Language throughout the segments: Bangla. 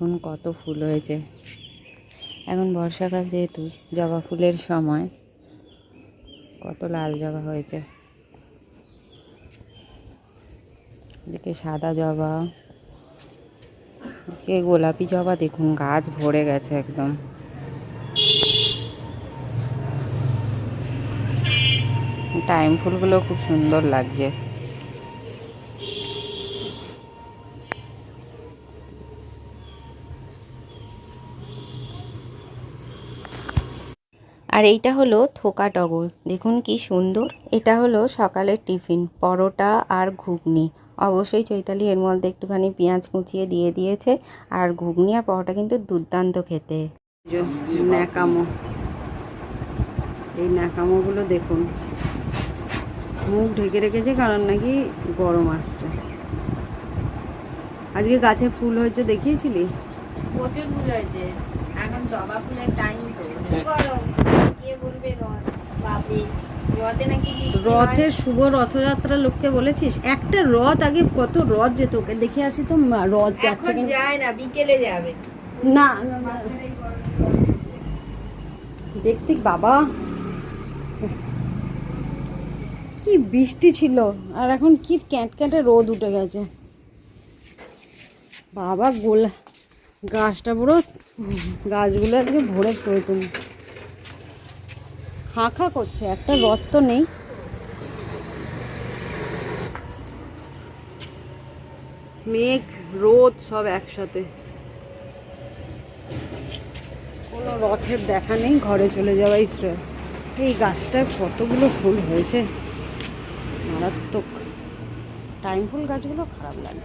দেখুন কত ফুল হয়েছে। এখন বর্ষাকাল যেহেতু, জবা ফুলের সময়। কত লাল জবা হয়েছে। এদিকে সাদা জবা। এদিকে গোলাপি জবা, দেখুন গাছ ভরে গেছে একদম। টাইম ফুলগুলো খুব সুন্দর লাগছে। আর এইটা হলো থোকা টগর। দেখুন কি সুন্দর। এটা হলো সকালের টিফিন পরোটা আর ঘুগনি। অবশ্যই চৈতালি এর মধ্যে একটুখানি পেঁয়াজ কুচিয়ে দিয়ে দিয়েছে। আর ঘুগনি আর পরোটা কিন্তু দুর্দান্ত খেতে। ন্যাকামো। এই ন্যাকামোগুলো দেখুন। মুখ ঢেকে রেখেছে কারণ নাকি গরম আসছে। আজকে গাছে ফুল হয়েছে দেখিয়েছিলি? প্রচুর ফুল হয়েছে। এখন জবা ফুলের টাইম তো। গরম রথের শুভ রথযাত্রা লোককে বলেছিস? একটা রথ আগে কত রথ যেত ওকে দেখে আসি তো রথ যাচ্ছে যায় না বিকেলে যাবে। না না। বাবা। কি বৃষ্টি ছিল আর এখন কি ক্যাট ক্যাটে রোদ উঠে গেছে। বাবা গোলা গাছটা পুরো গাছগুলো আজকে ভরে প্রয়োজন হাঁ খা করছে একটা রথ তো নেই। মেঘ রোদ সব একসাথে। কোনো রথের দেখা নেই ঘরে চলে যাওয়া ইসরায়েল এই গাছটায় কতগুলো ফুল হয়েছে? মারাত্মক। টাইম ফুল গাছগুলো খারাপ লাগে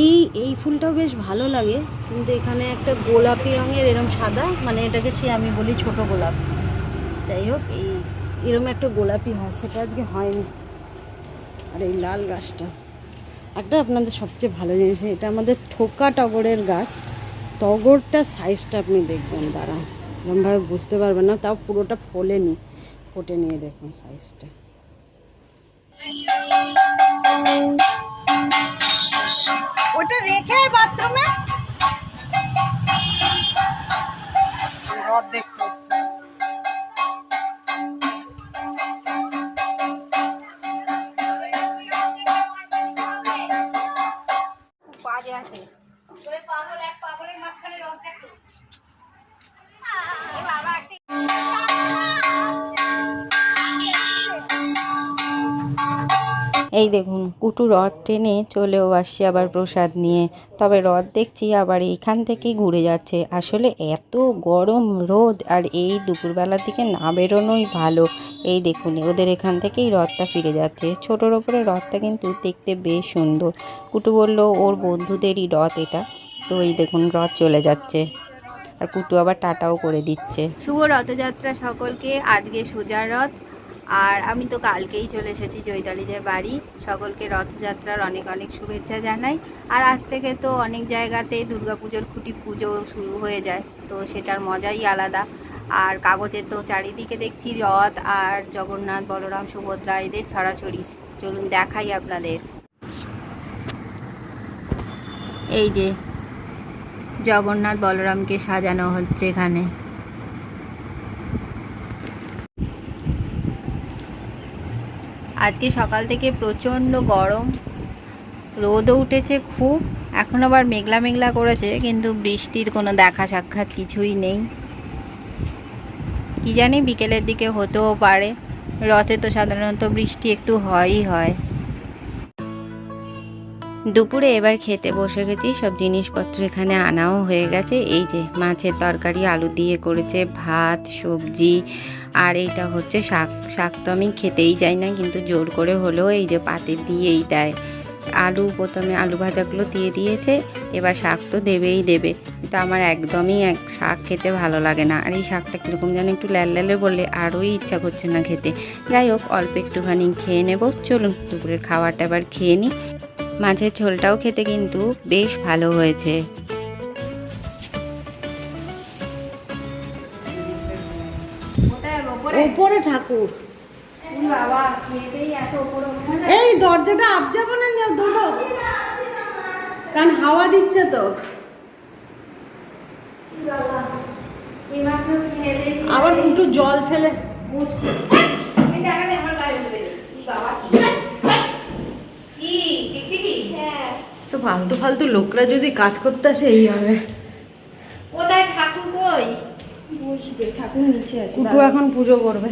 এই এই ফুলটাও বেশ ভালো লাগে। কিন্তু এখানে একটা গোলাপি রঙের এরম সাদা মানে এটাকে সে আমি বলি ছোট গোলাপ। যাই হোক, এই এরম একটা গোলাপি হয়, সেটা আজকে হয়নি। আর এই লাল গাছটা। একটা আপনাদের সবচেয়ে ভালো জিনিস, এটা আমাদের ঠোকা টগরের গাছ। টগরটার সাইজটা আপনি দেখবেন দাঁড়া এরকমভাবে বুঝতে পারবেন না, তাও পুরোটা ফোলেনি। ফোটে নিয়ে দেখুন সাইজটা রেখে বাথরুমে রথ এই দেখুন, কুটু রথ টেনে চলেও আসছি আবার প্রসাদ নিয়ে। তবে রথ দেখছি আবার এইখান থেকেই ঘুরে যাচ্ছে। আসলে এত গরম রোদ আর এই দুপুরবেলার দিকে না বেরোনোই ভালো। এই দেখুন, ওদের এখান থেকেই রথটা ফিরে যাচ্ছে। ছোটোর ওপরে রথটা কিন্তু দেখতে বেশ সুন্দর। কুটু বলল, ওর বন্ধুদেরই রথ এটা। তো এই দেখুন, রথ চলে যাচ্ছে। আর কুটু আবার টাটাও করে দিচ্ছে। শুভ রথযাত্রা সকলকে। আজকে সোজা রথ। আর আমি তো কালকেই চলে এসেছি চৈতালিদের বাড়ি। সকলকে রথযাত্রার অনেক অনেক শুভেচ্ছা জানাই। আর আজ থেকে তো অনেক জায়গাতে দুর্গাপুজোর খুঁটি পুজো শুরু হয়ে যায়, তো সেটার মজাই আলাদা। আর কাগজে তো চারিদিকে দেখছি রথ আর জগন্নাথ, বলরাম, সুভদ্রা এদের ছড়াছড়ি। চলুন দেখাই আপনাদের। এই যে জগন্নাথ, বলরামকে সাজানো হচ্ছে এখানে। আজকে সকাল থেকে প্রচণ্ড গরম। রোদও উঠেছে খুব, এখন আবার মেঘলা মেঘলা করেছে, কিন্তু বৃষ্টির কোনো দেখা সাক্ষাৎ কিছুই নেই। কি জানি বিকেলের দিকে হতেও পারে, রথে তো সাধারণত বৃষ্টি একটু হয়ই হয়। দুপুরে এবার খেতে বসে গেছি। সব জিনিসপত্র এখানে আনাও হয়ে গেছে। এই যে মাছের তরকারি, আলু দিয়ে করেছে ভাত, সবজি, আর এইটা হচ্ছে শাক। শাক তো আমি খেতেই যাই না, কিন্তু জোর করে হলেও এই যে পাতে দিয়েই দেয়। আলু প্রথমে আলু ভাজাগুলো দিয়ে দিয়েছে, এবার শাক তো দেবেই দেবে। কিন্তু আমার একদমই এক শাক খেতে ভালো লাগে না। আর এই শাকটা কীরকম যেন একটু ল্যাল ল্যালে বললে আরোই ইচ্ছা করছে না খেতে। যাই হোক, অল্প একটুখানি খেয়ে নেব। চলুন, দুপুরের খাবারটা এবার খেয়ে নিই। মাছের ঝোলটাও খেতে কিন্তু বেশ ভালো হয়েছে। উপরে ঠাকুর। এই দরজাটা আপজাবো না ধরো কারণ হাওয়া দিচ্ছে তো। আবার একটু জল ফেলে। সব ফালতু ফালতু লোকরা যদি কাজ করতে আসে এই হবে। কোথায় ঠাকুর কই? বসবে ঠাকুর নিচে আছে কুটু এখন পুজো করবে।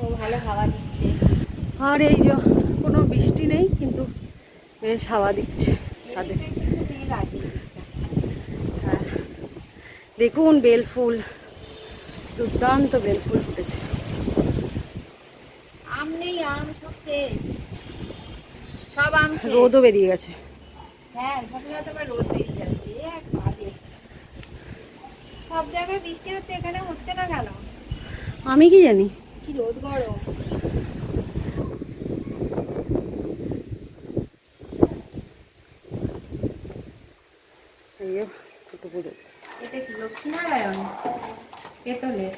ও ভালো হাওয়া দিচ্ছে। আর এই যে কোনো বৃষ্টি নেই কিন্তু বেশ হাওয়া দিচ্ছে ছাদে। হ্যাঁ। দেখুন বেলফুল। দুর্দান্ত বেলফুল ফুটেছে। আম নেই আম সব শেষ। সব আম রোদও বেরিয়ে গেছে। হ্যাঁ রোদ বেরিয়ে যাচ্ছে সব জায়গায় বৃষ্টি হচ্ছে এখানে হচ্ছে না কেন? আমি কি জানি? কি রোদ গরম। এটা কি লক্ষ্মীনারায়ণ? কেতলের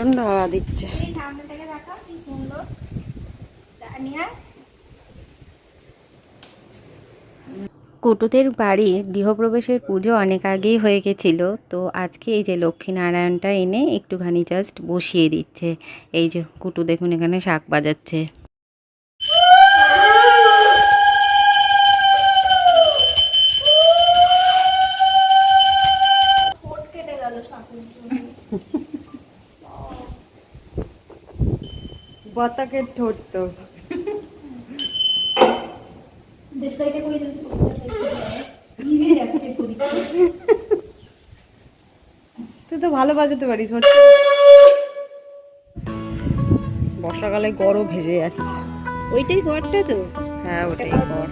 প্রচণ্ড হাওয়া দিচ্ছে। এই সামনে থেকে দেখা কি সুন্দর। নিয়ে কুটুদের বাড়ির গৃহপ্রবেশের পুজো অনেক আগেই হয়ে গেছিল তো আজকে এই যে লক্ষ্মীনারায়ণটা এনে একটুখানি জাস্ট বসিয়ে দিচ্ছে। এই যে কুটু দেখুন এখানে শাক বাজাচ্ছে। বতাকের ঠোঁট তো তুই তো ভালো বাজাতে পারিস বর্ষাকালে গরম ভেজে যাচ্ছে। ওইটাই ঘরটা তো। হ্যাঁ ওটা ওটাই গড়।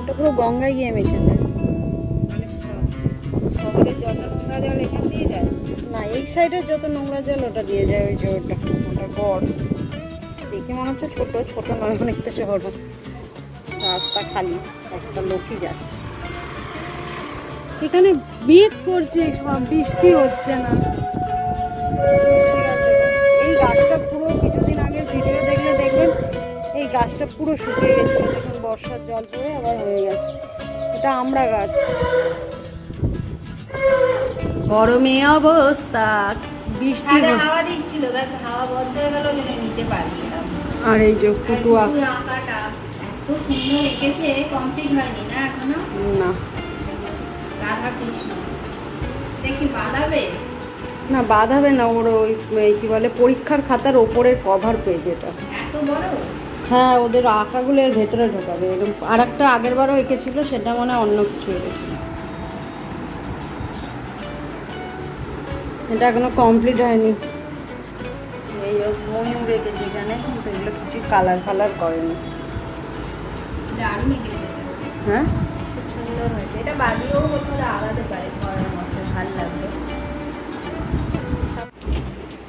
ওটা পুরো গঙ্গায় গিয়ে মিশেছে। শহরে যত নোংরা জল এখান দিয়ে যায়। না এই সাইডে যত নোংরা জল ওটা দিয়ে যায় ওই যে ওটা ওটা গড়। দেখে মনে হচ্ছে ছোট ছোট নয়, অনেকটা চড় রাস্তা খালি, একটা লোকই যাচ্ছে। এখানে মেঘ করছে, সব বৃষ্টি হচ্ছে না। এই গাছটা পুরো কিছুদিন আগের ভিডিও দেখলে দেখবেন, এই গাছটা পুরো শুকিয়ে গেছে দেখুন বর্ষার জল পড়ে আবার হয়ে গেছে। এটা আমরা গাছ। গরমে অবস্থা বৃষ্টি হাওয়া দিচ্ছিল ব্যাস হাওয়া বন্ধ হয়ে গেল নিচে আর এই যে পুরো আঁকাটা এত সুন্দর এঁকেছে কমপ্লিট হয়নি না এখনও? না। রাধা কৃষ্ণ দেখি বাঁধাবে? না বাঁধাবে না ওর ওই কি বলে পরীক্ষার খাতার ওপরের কভার পেজ এটা। এত বড়? হ্যাঁ ওদের আঁকাগুলো এর ভেতরে ঢোকাবে। এরকম আর একটা আগের বারও এঁকেছিল সেটা মনে হয় অন্য কিছু এঁকেছিল। এটা এখনও কমপ্লিট হয়নি। এই ময়ূর এঁকেছে এখানে কিন্তু এগুলো কিছু কালার ফালার করেনি। দারুণ এঁকেছে হ্যাঁ? খুব সুন্দর হয়েছে। এটা আগাতে পারে ঘরের মধ্যে ভালো লাগবে।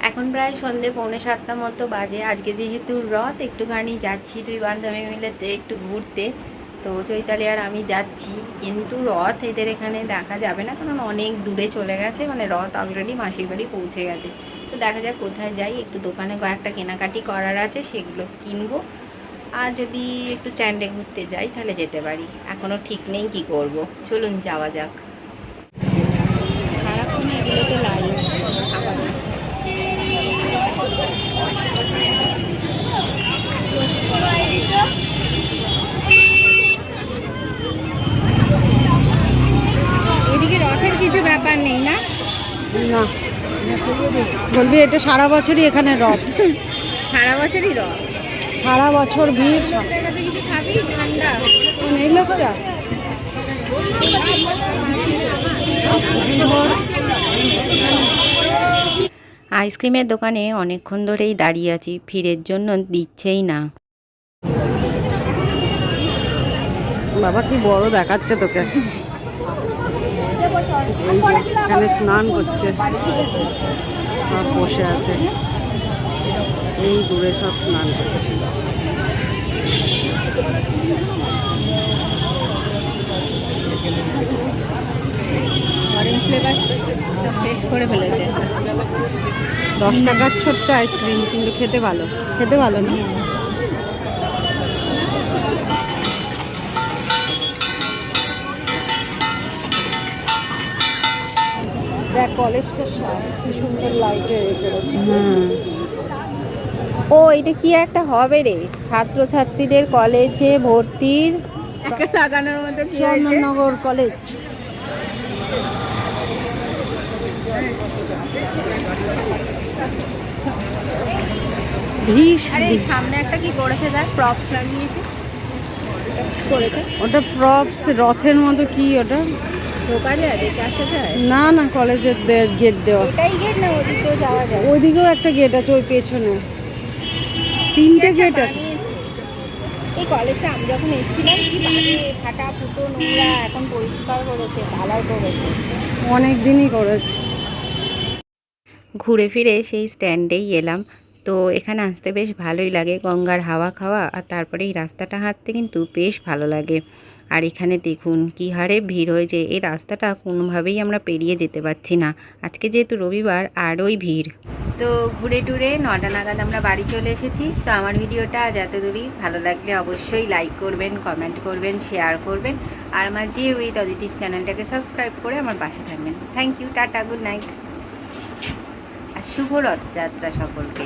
এখন প্রায় সন্ধে পৌনে সাতটা মতো বাজে। আজকে যেহেতু রথ একটুখানি যাচ্ছি দুই বান্ধবী মিলে একটু ঘুরতে। তো চৈতালি আর আমি যাচ্ছি। কিন্তু রথ এদের এখানে দেখা যাবে না, কারণ অনেক দূরে চলে গেছে মানে রথ অলরেডি মাসির বাড়ি পৌঁছে গেছে। তো দেখা যাক কোথায় যাই। একটু দোকানে কয়েকটা কেনাকাটি করার আছে, সেগুলো কিনবো। আর যদি একটু স্ট্যান্ডে ঘুরতে যাই, তাহলে যেতে পারি। এখনও ঠিক নেই, কি করব? চলুন যাওয়া যাক। সারাক্ষণ এগুলোতে লাইন এদিকে কিছু ব্যাপার নেই না? না। বলবি এটা সারা বছরই এখানে রথ। সারা বছরই রথ? সারা বছর ভিড় সব। কিছু খাবি? ঠান্ডা। এই লোকটা? আইসক্রিমের দোকানে অনেকক্ষণ ধরেই দাঁড়িয়ে আছি ফিরের জন্য দিচ্ছেই না। বাবা কি বড় দেখাচ্ছে তোকে। এই যে এখানে স্নান করছে। সব বসে আছে। এই দূরে সব স্নান করছে। শেষ করে ফেলেছে। দশ টাকার ছোট্ট আইসক্রিম কিন্তু খেতে ভালো। খেতে ভালো না? দেখ কলেজটা কি সুন্দর লাইটে ও এটা কি একটা হবে রে? ছাত্রছাত্রীদের কলেজে ভর্তির লাগানোর হয়েছে? চন্দননগর কলেজ আরে সামনে একটা কি করেছে দেখ প্রপস লাগিয়েছে। করেছে ওটা প্রপস রথের মতো কি ওটা? ঢোকা যায় দেখে আসা যায়? না না কলেজের গেট দেওয়া। গেট না ওদিকেও যাওয়া যায়? ওইদিকেও একটা গেট আছে ওই পেছনে। তিনটে গেট আছে। এই কলেজটা আমি যখন এসেছিলাম কি বাজে ফাটা ফুটো নোংরা এখন পরিষ্কার করেছে কালার করেছে। অনেক দিনই করেছে। ঘুরে ফিরে সেই স্ট্যান্ডেই এলাম। তো এখানে আসতে বেশ ভালোই লাগে গঙ্গার হাওয়া খাওয়া আর তারপরে এই রাস্তাটা হাঁটতে কিন্তু বেশ ভালো লাগে। আর এখানে দেখুন কী হারে ভিড় হয়েছে। এই রাস্তাটা কোনোভাবেই আমরা পেরিয়ে যেতে পারছি না। আজকে যেহেতু রবিবার, আরোই ভিড়। তো ঘুরে টুরে নটা নাগাদ আমরা বাড়ি চলে এসেছি। তো আমার ভিডিওটা আজ এত দূরই ভালো লাগলে অবশ্যই লাইক করবেন কমেন্ট করবেন শেয়ার করবেন। আর আমার জি উইথ অদিতির চ্যানেলটাকে সাবস্ক্রাইব করে আমার পাশে থাকবেন। Thank you tata good night আর শুভ রথযাত্রা সকলকে।